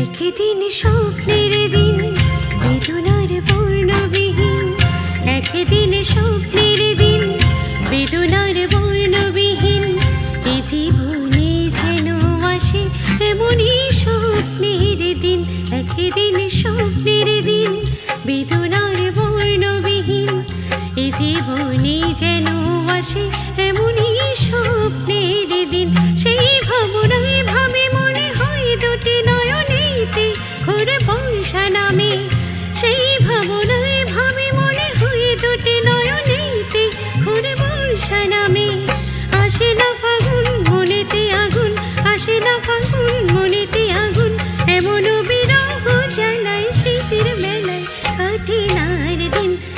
একদিন স্বপ্নের দিন বেদনার বর্ণবিহীন। একদিন স্বপ্নের দিন বেদনার বর্ণবিহীন।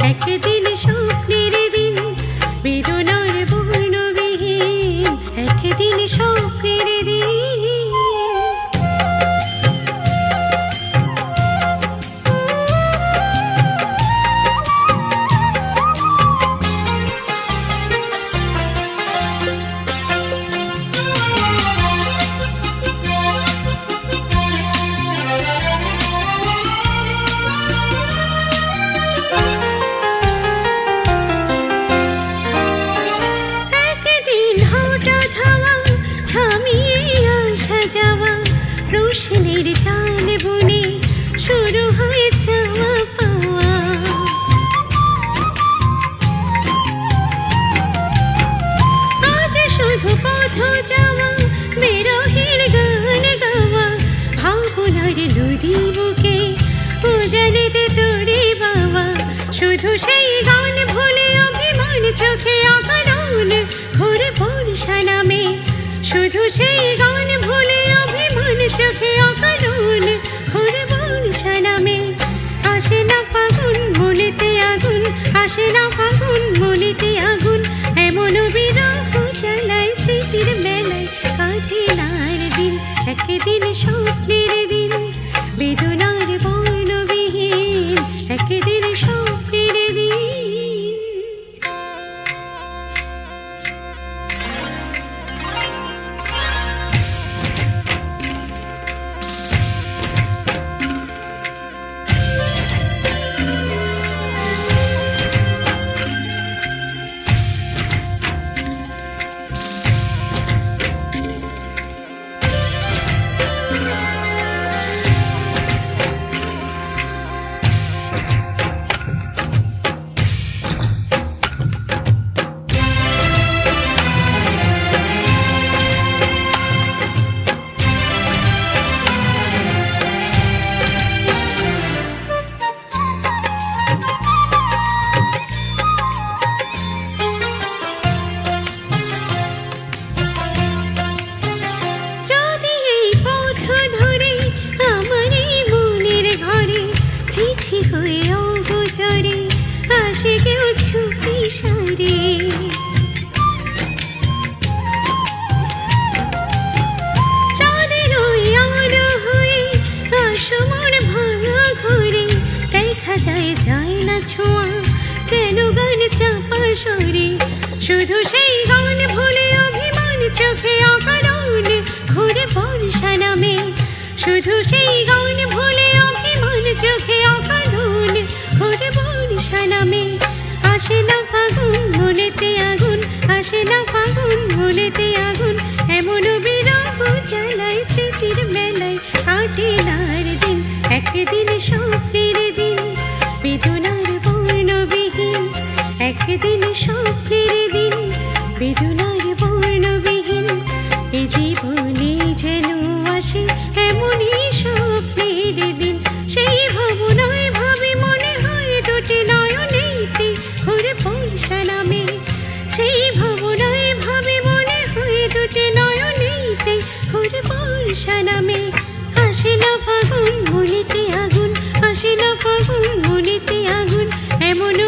একদিন গান গাওয়া। ভাবনার নদী বুকে উজানিতে তোরে বাবা শুধু সেই গান ভুলে অভিমান চোখে আকারণ ঘুরে বর্ষা নামে শুধু সেই গান ভুলে অভিমান চোখে আকারণ ঘুরে বর্ষা নামে আসে না ফাগুন, মনেতে আগুন। আসে না ফাগুন, মনেতে আগুন ছোঁয়া, যেন গান চাপা শুধু সেই গান ভুলে অভিমান চোখে অকারণ ঘুরে বর্ষা নামে। শুধু সেই গান ভুলে অভিমান চোখে অকারণ ঘুরে বর্ষা নামে। আসে না ফাগুন, মনেতে আগুন আসিল ফাগুন মনিতে আগুন আসিল ফাগুন মনিতে আগুন এমন